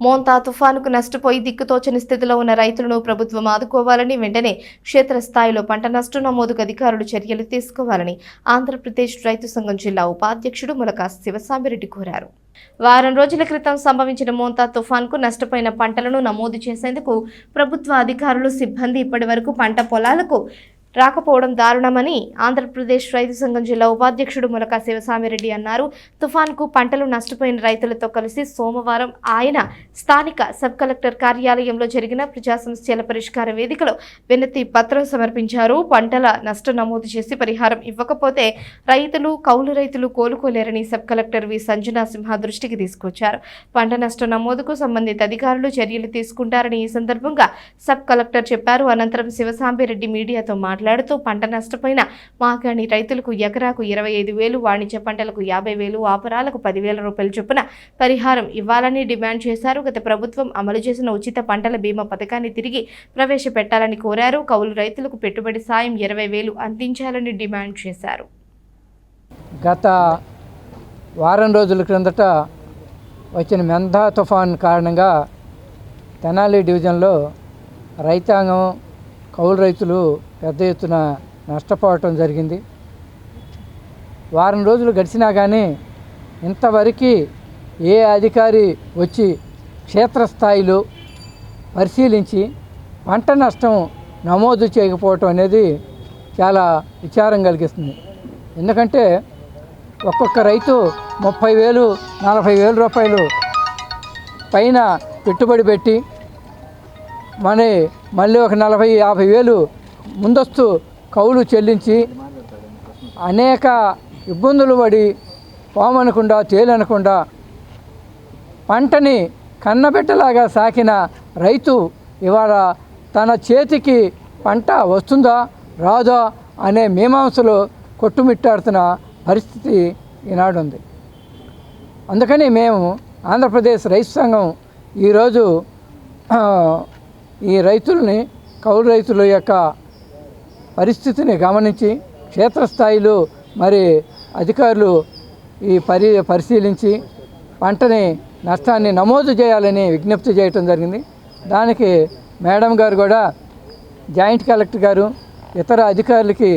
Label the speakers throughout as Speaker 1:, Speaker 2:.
Speaker 1: మోంతా తుఫానుకు నష్టపోయి దిక్కుతోచని స్థితిలో ఉన్న రైతులను ప్రభుత్వం ఆదుకోవాలని వెంటనే క్షేత్రస్థాయిలో పంట నష్టం నమోదుకు అధికారులు చర్యలు తీసుకోవాలని ఆంధ్రప్రదేశ్ రైతు సంఘం జిల్లా ఉపాధ్యక్షుడు ములకా శివసామిరెడ్డి కోరారు. వారం రోజుల క్రితం సంభవించిన మోంతా తుఫాన్కు నష్టపోయిన పంటలను నమోదు చేసేందుకు ప్రభుత్వ అధికారులు సిబ్బంది ఇప్పటివరకు పంట పొలాలకు రాకపోవడం దారుణమని ఆంధ్రప్రదేశ్ రైతు సంఘం జిల్లా ఉపాధ్యక్షుడు ములకా శివస్వామిరెడ్డి అన్నారు. తుఫాన్కు పంటలు నష్టపోయిన రైతులతో కలిసి సోమవారం ఆయన స్థానిక సబ్ కలెక్టర్ కార్యాలయంలో జరిగిన ప్రజా సమస్యల పరిష్కార వేదికలో వినతి పత్రం సమర్పించారు. పంటల నష్టం నమోదు చేసి పరిహారం ఇవ్వకపోతే రైతులు కౌలు రైతులు కోలుకోలేరని sub collector V. Sanjana Simha దృష్టికి తీసుకొచ్చారు. పంట నష్టం నమోదుకు సంబంధిత అధికారులు చర్యలు తీసుకుంటారని ఈ సందర్భంగా సబ్ కలెక్టర్ చెప్పారు. అనంతరం శివసాంబిరెడ్డి మీడియాతో మాట్లాడుతూ పంట నష్టపోయిన మాగాణి రైతులకు ఎకరాకు ఇరవై ఐదు వేలు వాణిజ్య పంటలకు యాభై వేలు ఆపరాలకు పదివేల రూపాయల చొప్పున పరిహారం ఇవ్వాలని డిమాండ్ చేశారు. గత ప్రభుత్వం అమలు చేసిన ఉచిత పంటల బీమా పథకాన్ని తిరిగి ప్రవేశపెట్టాలని కోరారు. కౌలు రైతులకు పెట్టుబడి సాయం ఇరవై వేలు అందించాలని డిమాండ్ చేశారు.
Speaker 2: గత వారం రోజుల క్రిందట వచ్చిన మెంధా తుఫాన్ కారణంగా తెనాలి డివిజన్లో రైతాంగం కౌలు రైతులు పెద్ద ఎత్తున నష్టపోవటం జరిగింది. వారం రోజులు గడిచినా కానీ ఇంతవరకు ఏ అధికారి వచ్చి క్షేత్రస్థాయిలో పరిశీలించి పంట నష్టం నమోదు చేయకపోవటం అనేది చాలా విచారం కలిగిస్తుంది. ఎందుకంటే ఒక్కొక్క రైతు ముప్పై వేలు నలభై వేల రూపాయలు పైన పెట్టుబడి పెట్టి మరి మళ్ళీ ఒక నలభై యాభై వేలు ముందస్తు కౌలు చెల్లించి అనేక ఇబ్బందులు పడి పోమనకుండా తేలనకుండా పంటని కన్నబిడ్డలాగా సాకిన రైతు ఇవాళ తన చేతికి పంట వస్తుందా రాదా అనే మీమాంసలు కొట్టుమిట్టాడుతున్న పరిస్థితి ఈనాడు ఉంది అందుకని మేము ఆంధ్రప్రదేశ్ రైతు సంఘం ఈరోజు ఈ రైతుల్ని కౌలు రైతుల యొక్క పరిస్థితిని గమనించి క్షేత్రస్థాయిలో మరి అధికారులు ఈ పరి పరిశీలించి పంటని నష్టాన్ని నమోదు చేయాలని విజ్ఞప్తి చేయటం జరిగింది. దానికి మేడం గారు కూడా జాయింట్ కలెక్టర్ గారు ఇతర అధికారులకి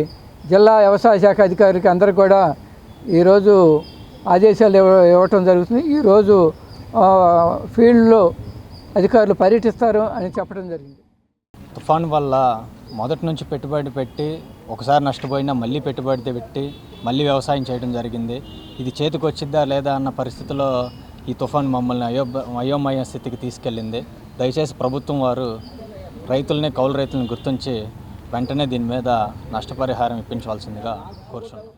Speaker 2: జిల్లా వ్యవసాయ శాఖ అధికారులకి అందరు కూడా ఈరోజు ఆదేశాలు ఇవ్వ ఇవ్వటం జరుగుతుంది. ఈరోజు ఫీల్డ్లో అధికారులు పర్యటిస్తారు అని చెప్పడం జరిగింది.
Speaker 3: తుఫాన్ వల్ల మొదటి నుంచి పెట్టుబడి పెట్టి ఒకసారి నష్టపోయినా మళ్ళీ పెట్టుబడి పెట్టి మళ్ళీ వ్యవసాయం చేయడం జరిగింది. ఇది చేతికి వచ్చిద్దా లేదా అన్న పరిస్థితిలో ఈ తుఫాన్ మమ్మల్ని అయో అయోమయ స్థితికి తీసుకెళ్ళింది. దయచేసి ప్రభుత్వం వారు రైతుల్ని కౌలు రైతులను గుర్తించి వెంటనే దీని మీద నష్టపరిహారం ఇప్పించవలసిందిగా కోరుచున్నాం.